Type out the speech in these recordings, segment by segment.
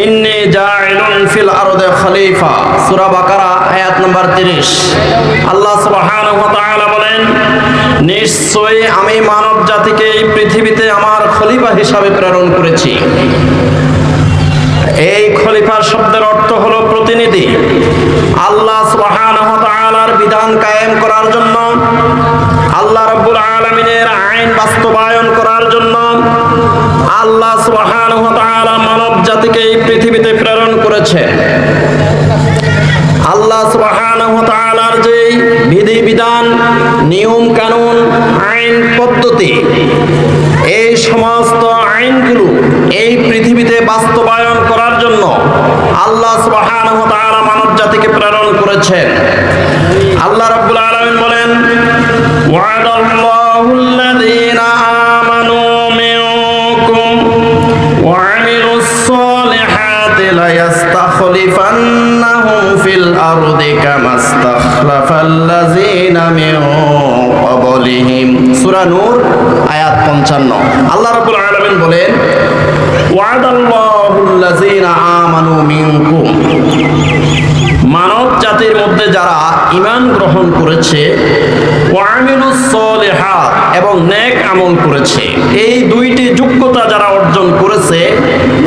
ইন্নি জাইলুন ফিল আরদে খলিফা। সূরা বাকারা, আয়াত নাম্বার 30 আল্লাহ সুবহানাহু ওয়া তাআলা বলেন, নিশ্চয়ই আমি মানব জাতিকে এই পৃথিবীতে আমার খলিফা হিসাবে প্রেরণ করেছি। এই খলিফা শব্দের অর্থ হলো প্রতিনিধি। আল্লাহ সুবহানাহু ওয়া তাআলার বিধান কায়েম করার জন্য আল্লাহ রাব্বুল আলামিনের আইন বাস্তবায়ন করার জন্য আল্লাহ তাআলা মানব জাতিকে এই পৃথিবীতে প্রেরণ করেছে। আল্লাহ তাআলার যে বিধি বিধান নিয়ম কানুন, আইন পদ্ধতি, এই সমস্ত আইনগুলো এই পৃথিবীতে বাস্তবায়ন করার জন্য আল্লাহ তাআলা মানব জাতিকে প্রেরণ করেছেন আল্লাহ রাব্বুল আলামিন বলেন, ওয়াদাল্লাহুল্লাযীনা আমানু মিনকুম وعملوا الصالحات ليستخلفنهم في الأرض كما استخلف الذين من قبلهم سورة নূর আয়াত 55 আল্লাহ রাব্বুল আলামিন বলেন ওয়াদাল্লাহুল্লাযীনা আমানু মিনকুম মানব জাতির মধ্যে যারা ঈমান গ্রহণ করেছে ওয়ামিলুস সলিহাত এবং নেক আমল করেছে। এই দুইটি যোগ্যতা যারা অর্জন করেছে,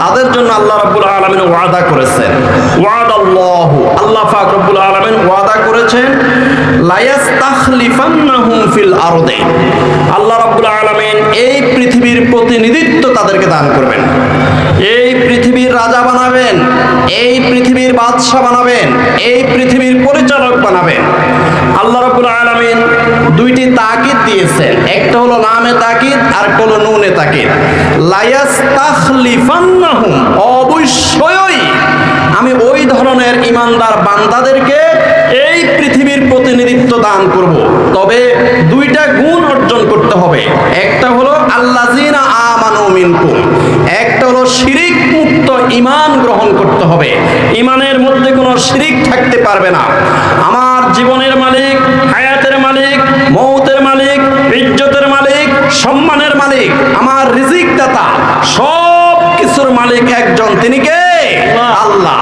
তাদের জন্য আল্লাহ রাব্বুল আলামিন ওয়াদা করেছেন। ওয়াদাল্লাহু, আল্লাহ আল্লাহ পাক রব্বুল আলামিন ওয়াদা করেছেন, লায়াস্তাখলিফান্নাহুম ফিল আরদে। আল্লাহ রাব্বুল আলামিন এই পৃথিবীর প্রতিনিধিত্ব তাদেরকে দান করবেন। এই পৃথিবীর রাজা এই পৃথিবীর বাদশা বানাবেন, এই পৃথিবীর পরিচালক বানাবেন। আল্লাহ রাব্বুল আলামিন দুইটি তাকিদ দিয়েছেন। একটা হলো নামে তাকিদ, আর একটা হলো নুনে তাকিদ। লায়াস লায়াস্তাখলিফান্নাহুম, অবশ্যই আমি ওই ধরনের ইমানদার বান্দাদেরকে এই পৃথিবীর প্রতিনিধিত্ব দান করব। তবে দুইটা গুণ অর্জন করতে হবে। একটা হলো আল্লাযিনা মিনকুম একটা হলো শিরিক মুক্ত ঈমান গ্রহণ করতে হবে। ঈমানের মধ্যে কোনো শিরিক থাকতে পারবে না। আমার জীবনের মালিক হায়াতের মালিক মৌতের মালিক ইজ্জতের মালিক সম্মানের মালিক আমার রিজিক দাতা সব কিছুর মালিক একজন। তিনি কে? আল্লাহ।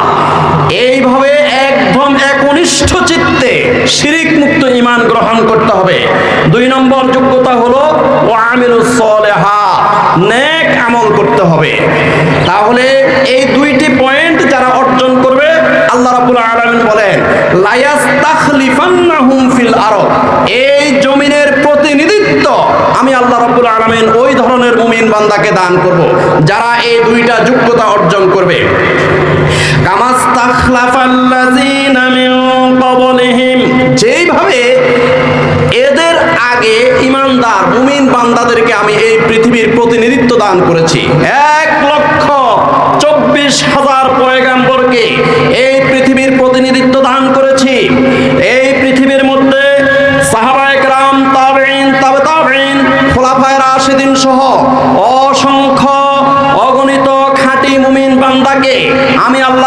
এইভাবে একদম একনিষ্ঠ চিত্তে শিরিক মুক্ত ঈমান গ্রহণ করতে হবে। দুই নম্বর যোগ্যতা হলো ও সলেহাত নেক আমল করতে হবে। তাহলে এই দুইটি পয়েন্ট যারা অর্জন করবে, আল্লাহ রাব্বুল আলামিন বলেন, লায়াস্তাখলিফান্নাহুম ফিল আরদ। এই জমিনের প্রতিনিধিত্ব আমি আল্লাহ রাব্বুল আলামিন ওই ধরনের মুমিন বান্দাকে দান করব, যারা এই দুইটা যোগ্যতা অর্জন করবে। যেইভাবে এদের আগে ইমানদার মুমিন বান্দাদেরকে আমি এই পৃথিবীর দান করেছি। এক লক্ষ চব্বিশ হাজার পয়গাম্বরকে এই পৃথিবীর প্রতিনিধিত্ব দান করেছি। এই পৃথিবীর মধ্যে সহ অসংখ্য অগণিত খাঁটি মুমিন বান্দাকে আমি আল্লাহ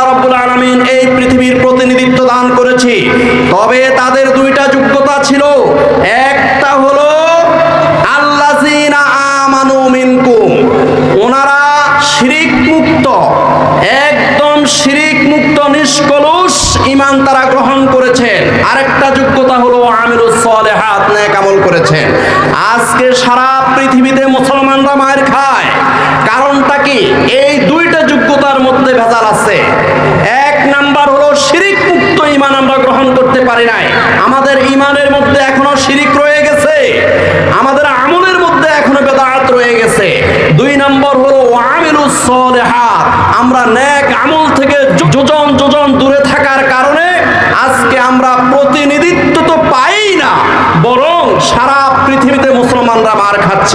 মুক্ত, একদম শিরিক মুক্ত, নিষ্কলুষ ঈমান তারা গ্রহণ করেছেন। আরেকটা যোগ্যতা হলো আমিরুস সলিহাত, নেক আমল করেছেন। আজকে সারা পৃথিবীতে মুসলমানরা মায়ের খায়। কারণটা কি? এই দুইটা যোগ্যতার মধ্যে ভেজাল আছে। এক নাম্বার হলো শিরিক মুক্ত ঈমান আমরা গ্রহণ করতে পারি নাই। আমাদের ঈমানের মধ্যে এখনও শিরিক রয়ে গেছে আমাদের আমলের মধ্যে এখনও বেদাত রয়ে গেছে দুই নম্বর হলো ওয়ামিলুস সলিহাত আমরা নেক আমল থেকে যোজন যোজন দূরে থাকার কারণে আজকে আমরা প্রতিনিধিত্ব তো পাই না, বরং সারা পৃথিবীতে মুসলমানরা মার খাচ্ছে।